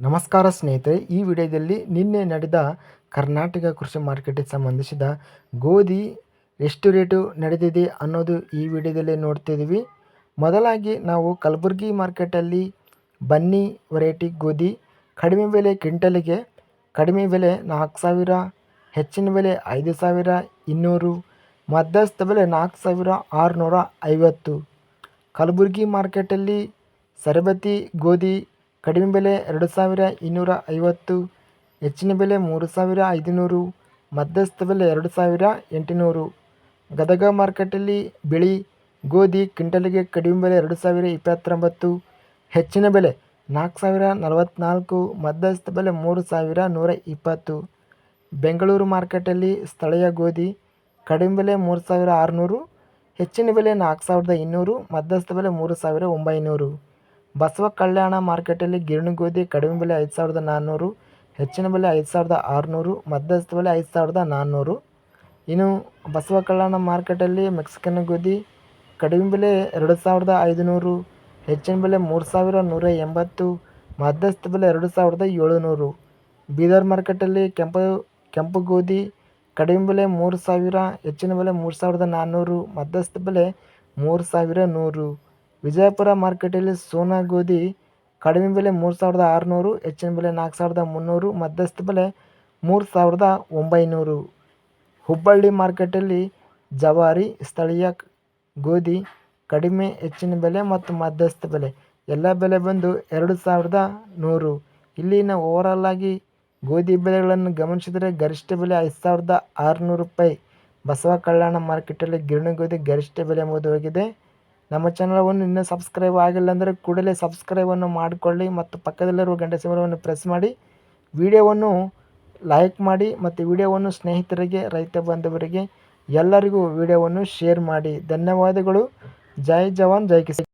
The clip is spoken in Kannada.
ನಮಸ್ಕಾರ ಸ್ನೇಹಿತರೆ, ಈ ವಿಡಿಯೋದಲ್ಲಿ ನಿನ್ನೆ ನಡೆದ ಕರ್ನಾಟಕ ಕೃಷಿ ಮಾರ್ಕೆಟಿಗೆ ಸಂಬಂಧಿಸಿದ ಗೋಧಿ ಎಷ್ಟು ರೇಟು ನಡೆದಿದೆ ಅನ್ನೋದು ಈ ವಿಡಿಯೋದಲ್ಲಿ ನೋಡ್ತಿದ್ದೀವಿ. ಮೊದಲಾಗಿ ನಾವು ಕಲಬುರಗಿ ಮಾರ್ಕೆಟಲ್ಲಿ ಬನ್ನಿ ವೆರೈಟಿ ಗೋಧಿ, ಕಡಿಮೆ ಬೆಲೆ ಕ್ವಿಂಟಲಿಗೆ, ಕಡಿಮೆ ಬೆಲೆ ನಾಲ್ಕು ಸಾವಿರ, ಹೆಚ್ಚಿನ ಬೆಲೆ ಐದು ಸಾವಿರ, ಇನ್ನೂರು, ಮಧ್ಯಸ್ಥ ಬೆಲೆ ನಾಲ್ಕು ಸಾವಿರ ಆರುನೂರ ಐವತ್ತು. ಕಲಬುರಗಿ ಮಾರ್ಕೆಟಲ್ಲಿ ಸರಬತಿ ಗೋಧಿ ಕಡಿಮೆ ಬೆಲೆ ಎರಡು ಸಾವಿರ ಇನ್ನೂರ ಐವತ್ತು, ಹೆಚ್ಚಿನ ಬೆಲೆ ಮೂರು ಸಾವಿರ ಐದುನೂರು, ಮಧ್ಯಸ್ಥ ಬೆಲೆ ಎರಡು ಸಾವಿರ ಎಂಟುನೂರು. ಗದಗ ಮಾರ್ಕೆಟಲ್ಲಿ ಬಿಳಿ, ಗೋಧಿ ಕ್ವಿಂಟಲಿಗೆ ಕಡಿಮೆ ಬೆಲೆ ಎರಡು ಸಾವಿರ ಇಪ್ಪತ್ತೊಂಬತ್ತು, ಹೆಚ್ಚಿನ ಬೆಲೆ ನಾಲ್ಕು ಸಾವಿರ ನಲವತ್ತ್ನಾಲ್ಕು ಮಧ್ಯಸ್ಥ ಬೆಲೆ ಮೂರು ಸಾವಿರ ನೂರ ಇಪ್ಪತ್ತು. ಬೆಂಗಳೂರು ಮಾರ್ಕೆಟಲ್ಲಿ ಸ್ಥಳೀಯ ಗೋಧಿ ಕಡಿಮೆ ಬೆಲೆ ಮೂರು ಸಾವಿರ ಆರುನೂರು, ಹೆಚ್ಚಿನ ಬೆಲೆ ನಾಲ್ಕು ಸಾವಿರದ ಇನ್ನೂರು, ಮಧ್ಯಸ್ಥ ಬೆಲೆ ಮೂರು ಸಾವಿರ ಒಂಬೈನೂರು. ಬಸವ ಕಲ್ಯಾಣ ಮಾರ್ಕೆಟಲ್ಲಿ ಗಿರಣಿ ಗೋಧಿ ಕಡಿಮೆ ಬೆಲೆ ಐದು ಸಾವಿರದ ನಾನ್ನೂರು, ಹೆಚ್ಚಿನ ಬೆಲೆ ಐದು ಸಾವಿರದ ಆರುನೂರು, ಮಧ್ಯಸ್ಥ ಬೆಲೆ ಐದು ಸಾವಿರದ ನಾನ್ನೂರು. ಇನ್ನು ಬಸವ ಕಲ್ಯಾಣ ಮಾರ್ಕೆಟಲ್ಲಿ ಮೆಕ್ಸಿಕನ್ ಗೋಧಿ ಕಡಿಮೆ ಬೆಲೆ ಎರಡು ಸಾವಿರದ ಐದುನೂರು, ಹೆಚ್ಚಿನ ಬೆಲೆ ಮೂರು ಸಾವಿರ ನೂರ ಎಂಬತ್ತು, ಮಧ್ಯಸ್ಥ ಬೆಲೆ ಎರಡು ಸಾವಿರದ ಏಳುನೂರು. ಬೀದರ್ ಮಾರ್ಕೆಟಲ್ಲಿ ಕೆಂಪು ಕೆಂಪು ಗೋಧಿ ಕಡಿಮೆ ಬೆಲೆ ಮೂರು ಸಾವಿರ, ಹೆಚ್ಚಿನ ಬೆಲೆ ಮೂರು ಸಾವಿರದ ನಾನ್ನೂರು, ಮಧ್ಯಸ್ಥ ಬೆಲೆ ಮೂರು ಸಾವಿರ ನೂರು. ವಿಜಯಪುರ ಮಾರ್ಕೆಟಲ್ಲಿ ಸೋನಾ ಗೋಧಿ ಕಡಿಮೆ ಬೆಲೆ ಮೂರು ಸಾವಿರದ ಆರುನೂರು, ಹೆಚ್ಚಿನ ಬೆಲೆ ನಾಲ್ಕು ಸಾವಿರದ ಮುನ್ನೂರು, ಮಧ್ಯಸ್ಥ ಬೆಲೆ ಮೂರು ಸಾವಿರದ ಒಂಬೈನೂರು. ಹುಬ್ಬಳ್ಳಿ ಮಾರ್ಕೆಟಲ್ಲಿ ಜವಾರಿ, ಸ್ಥಳೀಯ ಗೋಧಿ ಕಡಿಮೆ, ಹೆಚ್ಚಿನ ಬೆಲೆ ಮತ್ತು ಮಧ್ಯಸ್ಥ ಬೆಲೆ. ಎಲ್ಲ ಬೆಲೆ ಬಂದು ಎರಡು ಸಾವಿರದ ನೂರು. ಇಲ್ಲಿನ ಓವರಾಲ್ ಆಗಿ ಗೋಧಿ ಬೆಲೆಗಳನ್ನು ಗಮನಿಸಿದರೆ ಗರಿಷ್ಠ ಬೆಲೆ ಐದು ಸಾವಿರದ ಆರುನೂರು ರೂಪಾಯಿ. ಬಸವ ಕಲ್ಯಾಣ ಮಾರ್ಕೆಟಲ್ಲಿ ಗಿರಣಿ ಗೋಧಿ ಗರಿಷ್ಠ ಬೆಲೆ ಎಂಬುದು ಹೋಗಿದೆ. ನಮ್ಮ ಚಾನಲವನ್ನು ಇನ್ನೂ ಸಬ್ಸ್ಕ್ರೈಬ್ ಆಗಿಲ್ಲ ಅಂದರೆ ಕೂಡಲೇ ಸಬ್ಸ್ಕ್ರೈಬನ್ನು ಮಾಡಿಕೊಳ್ಳಿ ಮತ್ತು ಪಕ್ಕದಲ್ಲಿರುವ ಗಂಟೆ ಸಿಂಬಲವನ್ನು ಪ್ರೆಸ್ ಮಾಡಿ. ವಿಡಿಯೋವನ್ನು ಲೈಕ್ ಮಾಡಿ ಮತ್ತು ವಿಡಿಯೋವನ್ನು ಸ್ನೇಹಿತರಿಗೆ, ರೈತ ಬಾಂಧವರಿಗೆ ಎಲ್ಲರಿಗೂ ವಿಡಿಯೋವನ್ನು ಶೇರ್ ಮಾಡಿ. ಧನ್ಯವಾದಗಳು. ಜೈ ಜವಾನ್, ಜೈ ಕಿಸಾನ್.